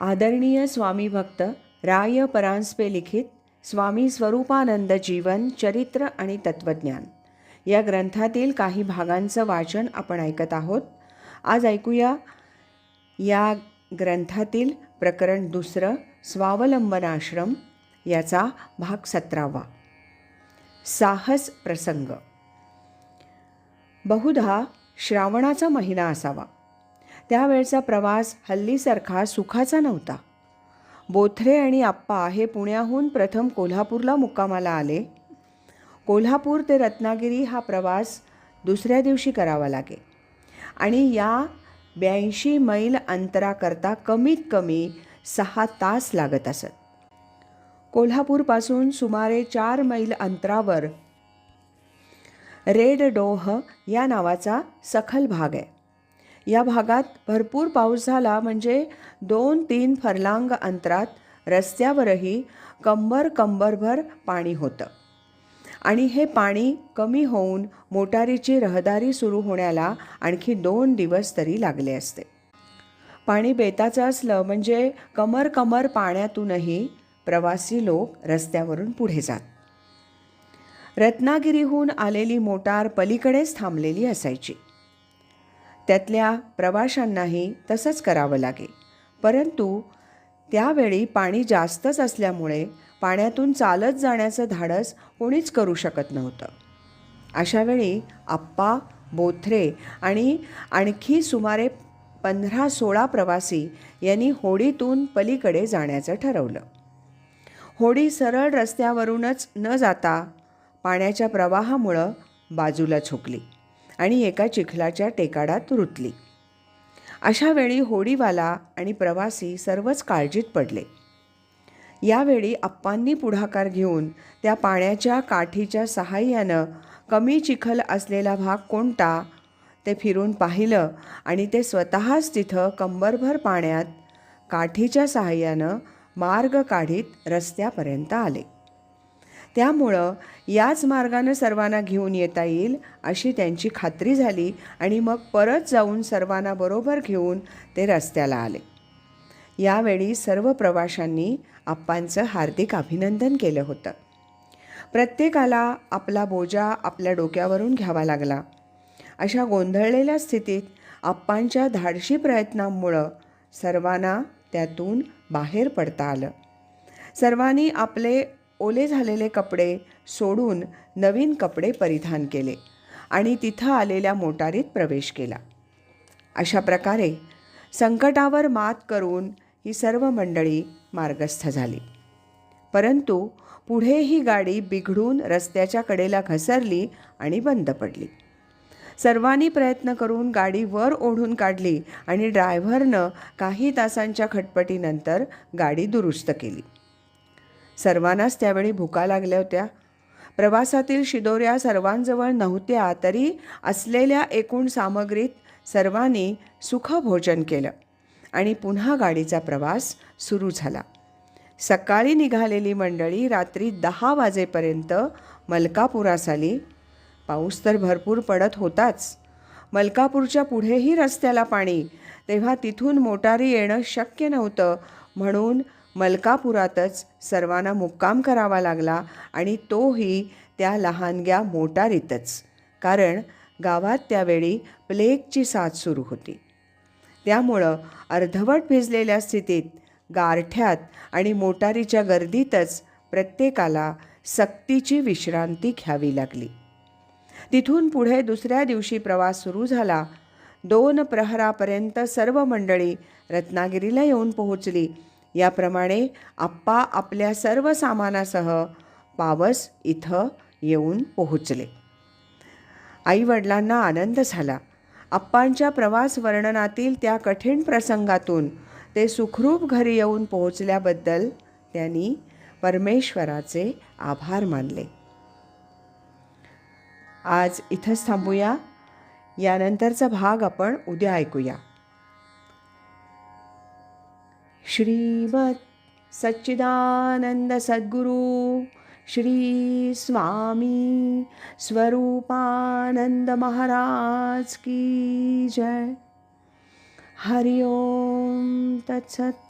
आदरणीय स्वामी भक्त राय परांजपे लिखित स्वामी स्वरूपानंद जीवन चरित्र आणि तत्त्वज्ञान. या ग्रंथातील काही भागांचं वाचन आपण ऐकत आहोत. आज ऐकूया या ग्रंथातील प्रकरण दुसरं स्वावलंबनाश्रम याचा भाग सतरावा. साहस प्रसंग. बहुधा श्रावणाचा महिना असावा. त्यावेळचा प्रवास हल्लीसारखा सुखाचा नव्हता. बोथरे आणि आप्पा हे पुण्याहून प्रथम कोल्हापूरला मुक्कामाला आले. कोल्हापूर ते रत्नागिरी हा प्रवास दुसऱ्या दिवशी करावा लागे. आणि या ब्याऐंशी मैल अंतराकरता कमीत कमी सहा तास लागत असत. कोल्हापूरपासून सुमारे चार मैल अंतरावर रेड डोह या नावाचा सखल भाग आहे. या भागात भरपूर पाऊस झाला म्हणजे दोन तीन फरलांग अंतरात रस्त्यावरही कंबर कंबरभर पाणी होतं. आणि हे पाणी कमी होऊन मोटारीची रहदारी सुरू होण्याला आणखी दोन दिवस तरी लागले असते. पाणी बेताचं असलं म्हणजे कमर कमर पाण्यातूनही प्रवासी लोक रस्त्यावरून पुढे जात. रत्नागिरीहून आलेली मोटार पलीकडेच थांबलेली असायची. त्यातल्या प्रवाशांनाही तसंच करावं लागे परंतु त्यावेळी पाणी जास्तच असल्यामुळे पाण्यातून चालत जाण्याचं धाडस कोणीच करू शकत नव्हतं. अशावेळी आप्पा बोथरे आणि आणखी सुमारे पंधरा सोळा प्रवासी यांनी होडीतून पलीकडे जाण्याचं ठरवलं. होडी सरळ रस्त्यावरूनच न जाता पाण्याच्या प्रवाहामुळं बाजूला झोकली. आणि एका चिखलाच्या टेकाडात रुतली. अशा वेळी होडीवाला आणि प्रवासी सर्वच काळजीत पडले. यावेळी आप्पांनी पुढाकार घेऊन त्या पाण्याच्या काठीच्या सहाय्यानं कमी चिखल असलेला भाग कोणता ते फिरून पाहिलं आणि ते स्वतःच तिथं कंबरभर पाण्यात काठीच्या सहाय्यानं मार्ग काढीत रस्त्यापर्यंत आले. त्यामुळं याच मार्गानं सर्वांना घेऊन येता येईल अशी त्यांची खात्री झाली आणि मग परत जाऊन सर्वांना बरोबर घेऊन ते रस्त्याला आले. यावेळी सर्व प्रवाशांनी आप्पांचं हार्दिक अभिनंदन केलं होतं. प्रत्येकाला आपला बोजा आपल्या डोक्यावरून घ्यावा लागला. अशा गोंधळलेल्या स्थितीत आप्पांच्या धाडशी प्रयत्नांमुळं सर्वांना त्यातून बाहेर पडता आलं. सर्वांनी आपले ओले झालेले कपडे सोडून नवीन कपडे परिधान केले आणि तिथं आलेल्या मोटारीत प्रवेश केला. अशा प्रकारे संकटावर मात करून ही सर्व मंडळी मार्गस्थ झाली. परंतु पुढे ही गाडी बिघडून रस्त्याच्या कडेला घसरली आणि बंद पडली. सर्वांनी प्रयत्न करून गाडी वर ओढून काढली आणि ड्रायव्हरनं काही तासांच्या खटपटीनंतर गाडी दुरुस्त केली. सर्वांनाच त्यावेळी भुका लागल्या होत्या. प्रवासातील शिदोऱ्या सर्वांजवळ नव्हत्या तरी असलेल्या एकूण सामग्रीत सर्वांनी सुखभोजन केलं आणि पुन्हा गाडीचा प्रवास सुरू झाला. सकाळी निघालेली मंडळी रात्री दहा वाजेपर्यंत मलकापुरास आली. पाऊस तर भरपूर पडत होताच. मलकापूरच्या पुढेही रस्त्याला पाणी तेव्हा तिथून मोटारी येणं शक्य नव्हतं म्हणून मलकापुरातच सर्वांना मुक्काम करावा लागला आणि तोही त्या लहानग्या मोटारीतच. कारण गावात त्यावेळी प्लेगची साथ सुरू होती. त्यामुळं अर्धवट भिजलेल्या स्थितीत गारठ्यात आणि मोटारीच्या गर्दीतच प्रत्येकाला सक्तीची विश्रांती घ्यावी लागली. तिथून पुढे दुसऱ्या दिवशी प्रवास सुरू झाला. दोन प्रहरापर्यंत सर्व मंडळी रत्नागिरीला येऊन पोहोचली. याप्रमाणे आप्पा आपल्या सर्व सामानासह पावस इथं येऊन पोहोचले. आईवडिलांना आनंद झाला. आप्पांच्या प्रवास वर्णनातील त्या कठीण प्रसंगातून ते सुखरूप घरी येऊन पोहोचल्याबद्दल त्यांनी परमेश्वराचे आभार मानले. आज इथंच थांबूया. यानंतरचा भाग आपण उद्या ऐकूया. श्रीमत् सच्चिदानन्दसद्गुरु श्रीस्वामी स्वरूपानन्दमहाराज की जय। हरि ओं तत्सत्